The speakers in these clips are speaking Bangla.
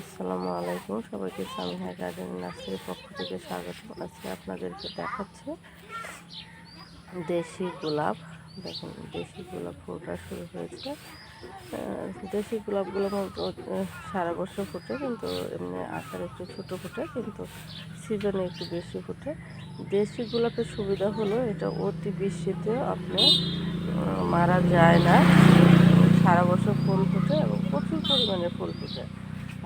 আসসালামু আলাইকুম। সবাইকে সামিহা গার্ডেন নার্সারির পক্ষ থেকে স্বাগত আজকে আপনাদেরকে দেখাচ্ছে দেশি গোলাপ। দেখুন, দেশি গোলাপ ফোটা শুরু হয়েছে। দেশি গোলাপগুলো সারা বছর ফোটে, কিন্তু এমনি আকার একটু ছোটো ফোটে, কিন্তু সিজনে একটু বেশি ফোটে। দেশি গোলাপের সুবিধা হলো, এটা অতি বৃষ্টিতে আপনি মারা যায় না। সারা বছর ফুল ফোটে এবং প্রচুর পরিমাণে ফুল ফোটে।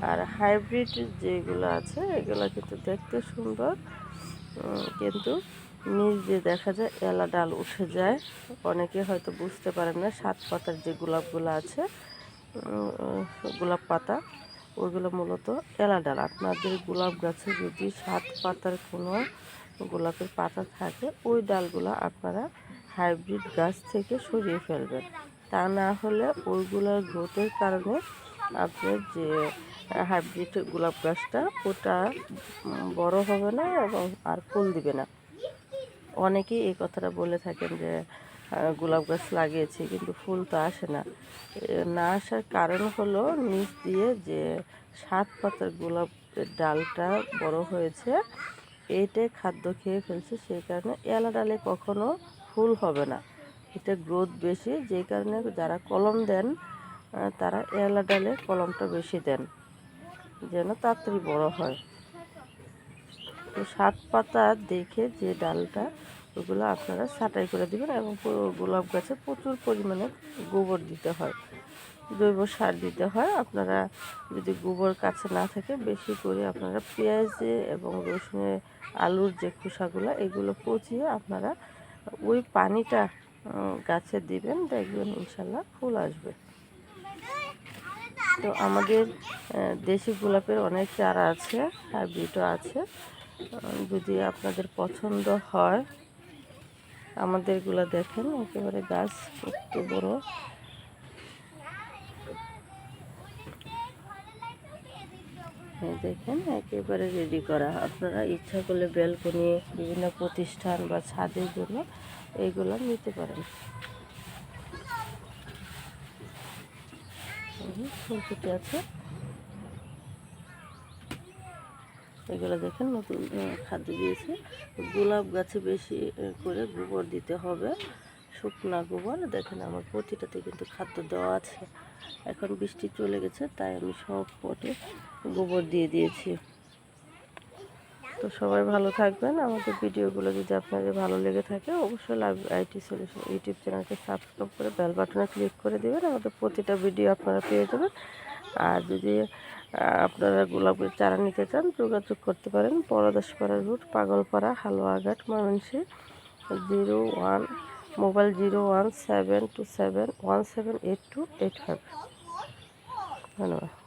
আর হাইব্রিড যেগুলো আছে, এগুলো কিন্তু দেখতে সুন্দর। কিন্তু নিচ দিয়ে দেখা যায় এলা ডাল উঠে যায়। অনেকে হয়তো বুঝতে পারেন না, সাত পাতার যে গোলাপগুলো আছে গোলাপ পাতা ওইগুলো মূলত এলা ডাল। আপনাদের গোলাপ গাছে যদি সাত পাতার কোনো গোলাপের পাতা থাকে, ওই ডালগুলো আপনারা হাইব্রিড গাছ থেকে সরিয়ে ফেলবেন। তা না হলে ওইগুলোর গ্রোথের কারণে আপনার যে হাইব্রিড গোলাপ গাছটা ওটা বড় হবে না এবং আর ফুল দিবে না। অনেকেই এই কথাটা বলে থাকেন যে গোলাপ গাছ লাগিয়েছি কিন্তু ফুল তো আসে না। না আসার কারণ হলো নিচ দিয়ে যে সাত পাতার গোলাপের ডালটা বড় হয়েছে এইটাই খাদ্য খেয়ে ফেলছে সেই কারণে এলা ডালে কখনো ফুল হবে না। এটা গ্রোথ বেশি, যে কারণে যারা কলম দেন তারা এলা ডালে কলমটা বেশি দেন, যেন তাড়াতাড়ি বড় হয়। তো সাত পাতা দেখে যে ডালটা, ওগুলো আপনারা ছাঁটাই করে দেবেন এবং গোলাপ গাছে প্রচুর পরিমাণে গোবর দিতে হয়। জৈব সার দিতে হয়। আপনারা যদি গোবর কাছে না থাকে, বেশি করে আপনারা পেঁয়াজে এবং রসুনের আলুর যে খোসাগুলো, এগুলো পচিয়ে আপনারা ওই পানিটা গাছে দিবেন, দেখবেন ইনশাল্লাহ ফুল আসবে। তো আমাদের দেশি গোলাপের অনেক চারা আছে হাইব্রিডও আছে। যদি আপনাদের পছন্দ হয় আমাদেরগুলো দেখেন, একেবারে গাছ একটু বড়। দেখেন, একেবারে রেডি করা। আপনারা ইচ্ছা করলে ব্যালকনি বিভিন্ন প্রতিষ্ঠান বা ছাদের জন্য এইগুলো নিতে পারেন। ফুটে আছে। এগুলো দেখেন নতুন খাদ্য দিয়েছি। গোলাপ গাছে বেশি করে গোবর দিতে হবে। শুকনা গোবর, দেখেন আমার প্রতিটাতে কিন্তু খাদ্য দেওয়া আছে। এখন বৃষ্টি চলে গেছে, তাই আমি সব পটে গোবর দিয়ে দিয়েছি। তো সবাই ভালো থাকবেন। আমাদের ভিডিওগুলো যদি আপনাদের ভালো লেগে থাকে, অবশ্যই লাইভ আইটি সলিউশন ইউটিউব চ্যানেলকে সাবস্ক্রাইব করে বেল বাটনে ক্লিক করে দেবেন। আমাদের প্রতিটা ভিডিও আপনারা পেয়ে যাবেন। আর যদি আপনারা গোলাপের চারা নিতে চান, যোগাযোগ করতে পারেন। Pardaspara route, Pagalpara, Haluaghat, Mymensingh, zero one, mobile zero one seven two seven, one seven eight two eight five. ধন্যবাদ।